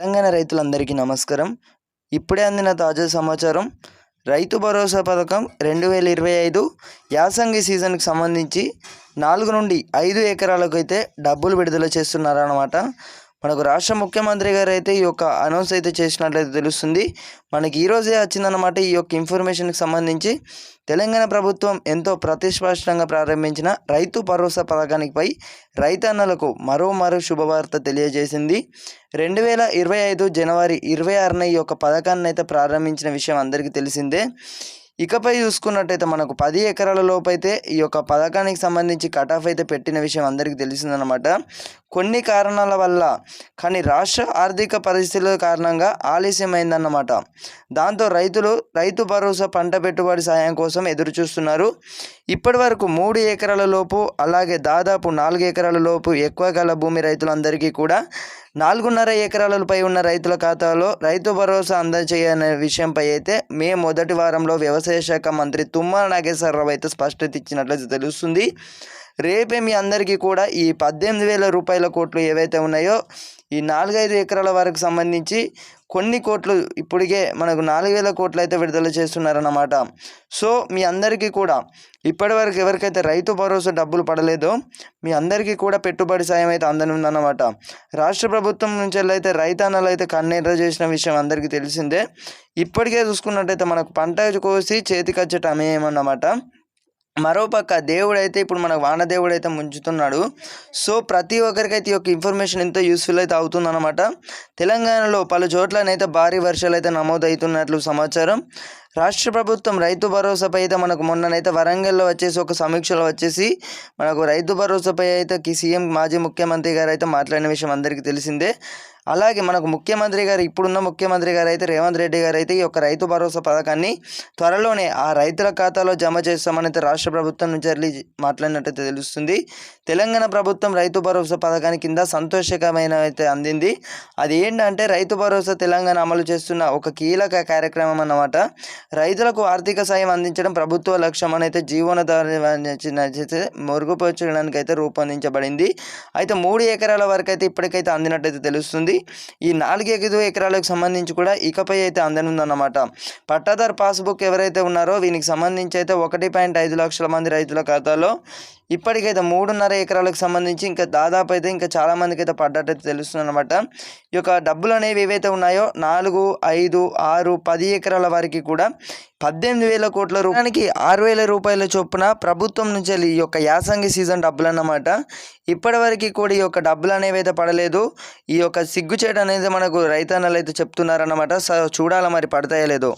తెలంగాణ రైతులందరికీ నమస్కారం. ఇప్పుడే అందిన తాజా సమాచారం రైతు భరోసా పథకం రెండు వేల ఇరవై ఐదు యాసంగి సీజన్కి సంబంధించి నాలుగు నుండి ఐదు ఎకరాలకు అయితే డబ్బులు విడుదల చేస్తున్నారన్నమాట. మనకు రాష్ట్ర ముఖ్యమంత్రి గారు అయితే ఈ యొక్క అనౌన్స్ అయితే చేసినట్లయితే తెలుస్తుంది. మనకి ఈరోజే వచ్చిందనమాట ఈ యొక్క ఇన్ఫర్మేషన్కి సంబంధించి. తెలంగాణ ప్రభుత్వం ఎంతో ప్రతిష్టాత్మకంగా ప్రారంభించిన రైతు భరోసా పథకానికిపై రైతన్నలకు మరో మరో శుభవార్త తెలియజేసింది. రెండు వేల ఇరవై ఐదు జనవరి ఇరవై ఆరున ఈ యొక్క పథకాన్ని అయితే ప్రారంభించిన విషయం అందరికీ తెలిసిందే. ఇకపై చూసుకున్నట్టయితే మనకు పది ఎకరాల లోపు అయితే ఈ యొక్క పథకానికి సంబంధించి కట్ ఆఫ్ అయితే పెట్టిన విషయం అందరికీ తెలిసిందనమాట కొన్ని కారణాల వల్ల కానీ రాష్ట్ర ఆర్థిక పరిస్థితుల కారణంగా ఆలస్యమైందన్నమాట. దాంతో రైతులు రైతు భరోసా పంట పెట్టుబడి సాయం కోసం ఎదురు చూస్తున్నారు. ఇప్పటి వరకు మూడు ఎకరాల లోపు అలాగే దాదాపు నాలుగు ఎకరాల లోపు ఎక్కువ గల భూమి రైతులందరికీ కూడా నాలుగున్నర ఎకరాలపై ఉన్న రైతుల ఖాతాలో రైతు భరోసా అందజేయనే విషయంపై అయితే మే మొదటి వారంలో వ్యవసాయ శాఖ మంత్రి తుమ్మల నాగేశ్వరరావు అయితే స్పష్టత ఇచ్చినట్లు తెలుస్తుంది. రేపే మీ అందరికీ కూడా ఈ పద్దెనిమిది వేల రూపాయల కోట్లు ఏవైతే ఉన్నాయో ఈ నాలుగైదు ఎకరాల వరకు సంబంధించి కొన్ని కోట్లు ఇప్పటికే మనకు నాలుగు వేల కోట్లు అయితే విడుదల చేస్తున్నారన్నమాట. సో మీ అందరికీ కూడా ఇప్పటివరకు ఎవరికైతే రైతు భరోసా డబ్బులు పడలేదో మీ అందరికీ కూడా పెట్టుబడి సాయం అయితే అందనుందన్నమాట. రాష్ట్ర ప్రభుత్వం నుంచి అయితే రైతాన్నలు అయితే కన్నెర్ర చేసిన విషయం అందరికీ తెలిసిందే. ఇప్పటికే చూసుకున్నట్టయితే మనకు పంట కోసి చేతికొచ్చే టైం మరోపక్క దేవుడైతే ఇప్పుడు మన వానదేవుడు అయితే ముంచుతున్నాడు. సో ప్రతి ఒక్కరికైతే ఈ యొక్క ఇన్ఫర్మేషన్ ఎంతో యూస్ఫుల్ అయితే అవుతుందన్నమాట. తెలంగాణలో పలు చోట్లనైతే భారీ వర్షాలు అయితే నమోదవుతున్నట్లు సమాచారం. రాష్ట్ర ప్రభుత్వం రైతు భరోసాపై అయితే మనకు మొన్ననైతే వరంగల్లో వచ్చేసి ఒక సమీక్షలో వచ్చేసి మనకు రైతు భరోసాపై అయితే సీఎం మాజీ ముఖ్యమంత్రి గారు అయితే మాట్లాడిన విషయం అందరికీ తెలిసిందే. అలాగే మనకు ముఖ్యమంత్రి గారు ఇప్పుడున్న ముఖ్యమంత్రి గారు అయితే రేవంత్ రెడ్డి గారు అయితే ఈ యొక్క రైతు భరోసా పథకాన్ని త్వరలోనే ఆ రైతుల ఖాతాలో జమ చేస్తామని అయితే రాష్ట్ర ప్రభుత్వం నుంచి వెళ్ళి మాట్లాడినట్టయితే తెలుస్తుంది. తెలంగాణ ప్రభుత్వం రైతు భరోసా పథకాన్ని కింద సంతోషకరమైన అయితే అందింది. అది ఏంటంటే రైతు భరోసా తెలంగాణ అమలు చేస్తున్న ఒక కీలక కార్యక్రమం అన్నమాట. రైతులకు ఆర్థిక సాయం అందించడం ప్రభుత్వ లక్ష్యం అని అయితే జీవనోధార మెరుగుపరచడానికి అయితే రూపొందించబడింది. అయితే మూడు ఎకరాల వరకు అయితే ఇప్పటికైతే అందినట్టయితే తెలుస్తుంది. ఈ నాలుగు ఐదు ఎకరాలకు సంబంధించి కూడా ఇకపై అయితే అందనుందన్నమాట. పట్టాదారు పాస్బుక్ ఎవరైతే ఉన్నారో వీనికి సంబంధించి అయితే ఒకటి పాయింట్ ఐదు లక్షల మంది రైతుల ఖాతాలో ఇప్పటికైతే మూడున్నర ఎకరాలకు సంబంధించి ఇంకా దాదాపు అయితే ఇంకా చాలామందికి అయితే పడ్డట్టయితే తెలుస్తుంది అనమాట ఈ యొక్క డబ్బులు అనేవి ఏవైతే ఉన్నాయో నాలుగు ఐదు ఆరు పది ఎకరాల వారికి కూడా పద్దెనిమిది వేల కోట్ల రూపాయలకి ఆరు వేల రూపాయల చొప్పున ప్రభుత్వం నుంచి ఈ యొక్క యాసంగి సీజన్ డబ్బులు అన్నమాట ఇప్పటివరకు కూడా ఈ యొక్క డబ్బులు అనేవి అయితే పడలేదు. ఈ యొక్క సిగ్గుచేట అనేది మనకు రైతన్నలు అయితే చెప్తున్నారన్నమాట. చూడాలి మరి పడతాయో లేదో.